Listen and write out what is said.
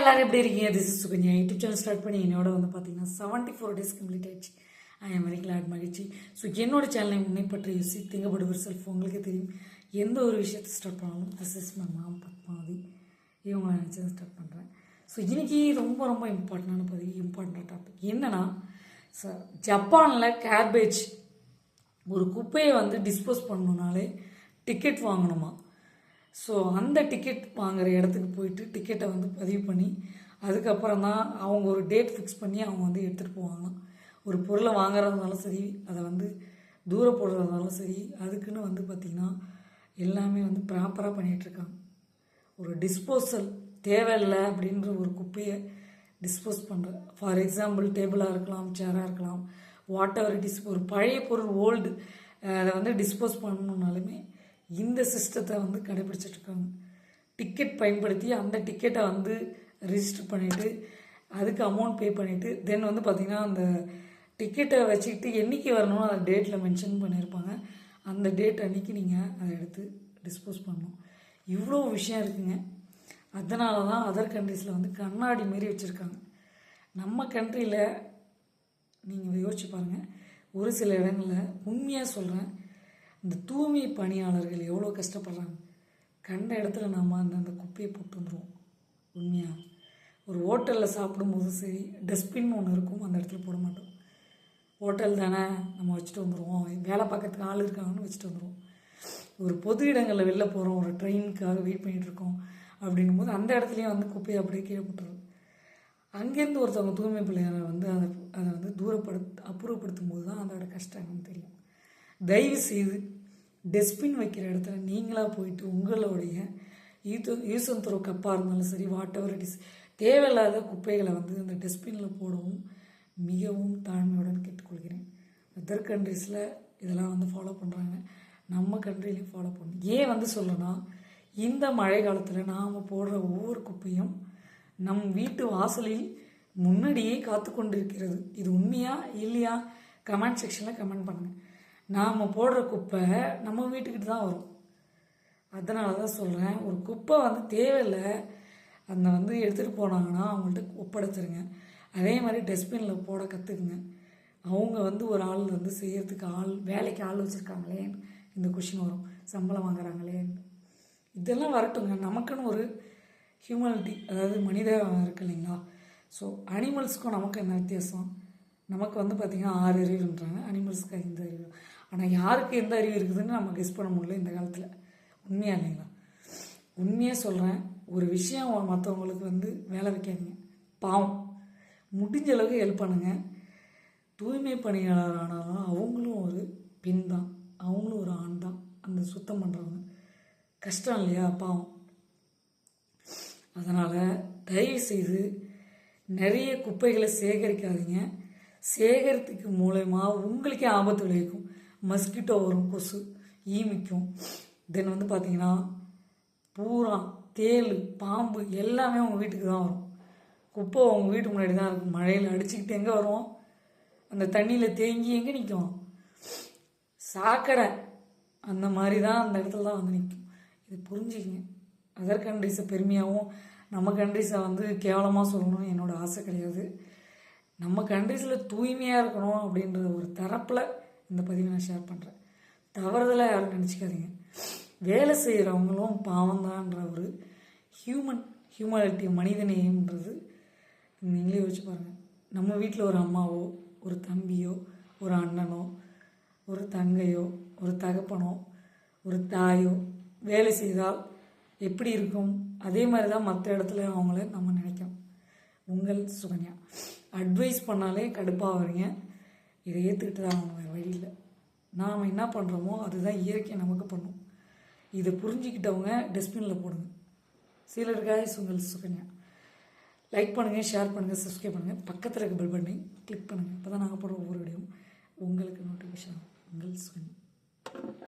எல்லாரும் எப்படி இருக்கீங்க? This is Sukanya. YouTube channel start பண்ணி என்னோட வந்து பார்த்தீங்கன்னா செவன்ட்டி ஃபோர் டேஸ் கம்ப்ளீட் ஆயிடுச்சு. ஐ எம் வெரி கிளாட் மகிழ்ச்சி. ஸோ என்னோட சேனலை முன்னைப்பற்ற யூசி திங்கப்படுவர் செல்ஃப் உங்களுக்கு தெரியும். எந்த ஒரு விஷயத்தை ஸ்டார்ட் பண்ணாலும் this is my mom Padmavathi. இவங்க நினச்சி ஸ்டார்ட் பண்ணுறேன் ஸோ இன்றைக்கி ரொம்ப ரொம்ப இம்பார்ட்டண்டான பதிவு இம்பார்ட்டன்ட் டாபிக் என்னென்னா சார் ஜப்பானில் கேபேஜ் ஒரு குப்பையை வந்து டிஸ்போஸ் பண்ணணுனாலே டிக்கெட் வாங்கணுமா? ஸோ அந்த டிக்கெட் வாங்குற இடத்துக்கு போயிட்டு டிக்கெட்டை வந்து பதிவு பண்ணி அதுக்கப்புறம் தான் அவங்க ஒரு டேட் ஃபிக்ஸ் பண்ணி அவங்க வந்து எடுத்துகிட்டு போவாங்களாம் ஒரு பொருளை வாங்குறதுனாலும் சரி அதை வந்து தூர போடுறதுனாலும் சரி அதுக்குன்னு வந்து பார்த்திங்கன்னா எல்லாமே வந்து ப்ராப்பராக பண்ணிகிட்ருக்காங்க ஒரு டிஸ்போசல் தேவையில்லை அப்படின்ற ஒரு குப்பையை டிஸ்போஸ் பண்ணுற ஃபார் எக்ஸாம்பிள் டேபிளாக இருக்கலாம் சேராக இருக்கலாம் வாட் எவர் இட் இஸ் ஒரு பழைய பொருள் ஓல்டு அதை வந்து டிஸ்போஸ் பண்ணணுன்னாலுமே இந்த சிஸ்டத்தை வந்து கடைபிடிச்சிட்ருக்காங்க. டிக்கெட் பயன்படுத்தி அந்த டிக்கெட்டை வந்து ரிஜிஸ்டர் பண்ணிவிட்டு அதுக்கு அமௌண்ட் பே பண்ணிவிட்டு தென் வந்து பார்த்திங்கன்னா அந்த டிக்கெட்டை வச்சுக்கிட்டு என்றைக்கு வரணும்னு அந்த டேட்டில் மென்ஷன் பண்ணியிருப்பாங்க. அந்த டேட் அன்றைக்கி நீங்கள் அதை எடுத்து டிஸ்போஸ் பண்ணணும். இவ்வளோ விஷயம் இருக்குங்க. அதனால தான் அதர் கண்ட்ரீஸில் வந்து கண்ணாடி மாரி வச்சுருக்காங்க. நம்ம கண்ட்ரியில் நீங்கள் யோசிச்சு பாருங்கள் ஒரு சில இடங்களில் உண்மையாக சொல்கிறேன் இந்த தூய்மை பணியாளர்கள் எவ்வளோ கஷ்டப்படுறாங்க? கண்ட இடத்துல நாம் அந்த அந்த குப்பையை போட்டு வந்துடுவோம் உண்மையாக ஒரு ஹோட்டலில் சாப்பிடும்போது சரி டஸ்ட்பின் ஒன்று இருக்கும் அந்த இடத்துல போட மாட்டோம். ஹோட்டல் தானே நம்ம வச்சுட்டு வந்துடுவோம் வேலை பார்க்கறதுக்கு ஆள் இருக்காங்கன்னு வச்சுட்டு வந்துடுவோம் ஒரு பொது இடங்களில் வெளில போகிறோம் ஒரு ட்ரெயினுக்காக வெயிட் பண்ணிகிட்ருக்கோம் அப்படின்னும் போது அந்த இடத்துலையும் வந்து குப்பையை அப்படியே கீழே போட்டுருது அங்கேருந்து ஒருத்தவங்க தூய்மை பிள்ளையாரை வந்து அதை அதை வந்து தூரப்படுத்த அப்புறப்படுத்தும் போது தான் அதோட கஷ்டம் தெரியும். தயவு செய்து டஸ்ட்பின் வைக்கிற இடத்துல நீங்களாக போயிட்டு உங்களுடைய யூத்து யூஸ் அண்ட் கப்பாக இருந்தாலும் சரி வாட் எவர் இட் இஸ் தேவையில்லாத குப்பைகளை வந்து அந்த டஸ்ட்பினில் போடவும் மிகவும் தாழ்மையுடன் கேட்டுக்கொள்கிறேன். அதர் கண்ட்ரீஸில் இதெல்லாம் வந்து ஃபாலோ பண்ணுறாங்க நம்ம கண்ட்ரிலையும் ஃபாலோ பண்ணணும். ஏன் வந்து சொல்லணும்னா இந்த மழை காலத்தில் நாம் போடுற ஒவ்வொரு குப்பையும் நம் வீட்டு வாசலில் முன்னாடியே காத்து கொண்டிருக்கிறது இது உண்மையா இல்லையா? கமெண்ட் செக்ஷனில் கமெண்ட் பண்ணுங்கள் நாம் போடுற குப்பை நம்ம வீட்டுக்கிட்ட தான் வரும். அதனால தான் சொல்கிறேன் ஒரு குப்பை வந்து தேவையில்லை அந்த வந்து எடுத்துகிட்டு போனாங்கன்னா அவங்கள்ட்ட ஒப்படைச்சிருங்க. அதே மாதிரி டஸ்ட்பினில் போட கற்றுக்குங்க அவங்க வந்து ஒரு ஆள் வந்து செய்கிறதுக்கு ஆள் வேலைக்கு ஆள் வச்சுருக்காங்களே இந்த கொஷின் வரும். சம்பளம் வாங்குறாங்களே. இதெல்லாம் வரட்டுங்க. நமக்குன்னு ஒரு ஹியூமனிட்டி அதாவது மனிதம் இருக்கு இல்லைங்களா? ஸோ அனிமல்ஸ்க்கும் நமக்கு என்ன வித்தியாசம்? நமக்கு வந்து பார்த்திங்கன்னா ஆறு அறிவுன்றாங்க. அனிமல்ஸுக்கு ஐந்து அறிவு. ஆனால் யாருக்கு எந்த அறிவு இருக்குதுன்னு நம்ம கெஸ் பண்ண முடியல இந்த காலத்தில். உண்மையாக இல்லைங்களா? உண்மையாக சொல்கிறேன் ஒரு விஷயம் மற்றவங்களுக்கு வந்து வேலை வைக்காதீங்க. பாவம். முடிஞ்ச அளவுக்கு ஹெல்ப் பண்ணுங்கள் தூய்மை பணியாளர் ஆனாலும் அவங்களும் ஒரு பெண் தான். அவங்களும் ஒரு ஆண் தான். அந்த சுத்தம் பண்ணுறவங்க கஷ்டம் இல்லையா? பாவம். அதனால் தயவு செய்து நிறைய குப்பைகளை சேகரிக்காதீங்க. சேகரித்துக்கு மூலயமா உங்களுக்கே ஆபத்து விளைவிக்கும். மஸ்கிட்டோ வரும் கொசு ஈமிக்கும். தென் வந்து பார்த்தீங்கன்னா பூரா தேள் பாம்பு எல்லாமே உங்கள் வீட்டுக்கு தான் வரும். குப்பை உங்கள் வீட்டு முன்னாடி தான் இருக்கும். மழையில் அடிச்சுக்கிட்டு எங்கே வரும் அந்த தண்ணியில் தேங்கி எங்கே நிற்கும் சாக்கடை. அந்த மாதிரி தான் அந்த இடத்துல தான் வந்து நிற்கும் இது புரிஞ்சுக்கிங்க. அதர் கண்ட்ரிஸை பெருமையாகவும் நம்ம கண்ட்ரிஸை வந்து கேவலமாக சொல்லணும்னு என்னோடய ஆசை கிடையாது. நம்ம கண்ட்ரிஸில் தூய்மையாக இருக்கணும் அப்படின்ற ஒரு தரப்பில் இந்த பதிவை நான் ஷேர் பண்ணுறேன் தவறுதலாக யாரும் நினச்சிக்காதீங்க. வேலை செய்கிறவங்களும் பாவம்தான்ற ஒரு ஹியூமன் ஹியூமனிட்டி மனிதநேயம்ன்றது நீங்களே யோசிச்சு பாருங்கள் நம்ம வீட்டில் ஒரு அம்மாவோ ஒரு தம்பியோ ஒரு அண்ணனோ ஒரு தங்கையோ ஒரு தகப்பனோ ஒரு தாயோ வேலை செய்தால் எப்படி இருக்கும்? அதே மாதிரி தான் மற்ற இடத்துல அவங்கள நம்ம நினைக்கிறோம் உங்கள் சுகன்யா. அட்வைஸ் பண்ணாலே கடுப்பாக வரீங்க இதை ஏற்றுக்கிட்டு தான் அவங்க வேறு வழியில் நாம் என்ன பண்ணுறோமோ அதுதான் இயற்கை நமக்கு பண்ணும். இதை புரிஞ்சுக்கிட்டவங்க டஸ்ட்பினில் போடுங்க. சிலருக்காக உங்கள் சுகன்யா. லைக் பண்ணுங்கள் ஷேர் பண்ணுங்கள் சப்ஸ்கிரைப் பண்ணுங்கள் பக்கத்தில் இருக்க பெல் பண்ணி கிளிக் பண்ணுங்கள் அப்போ தான் நாங்கள் போடுற ஒவ்வொரு வீடியோவும் உங்களுக்கு நோட்டிஃபிகேஷன் உங்கள் சுகன்யா.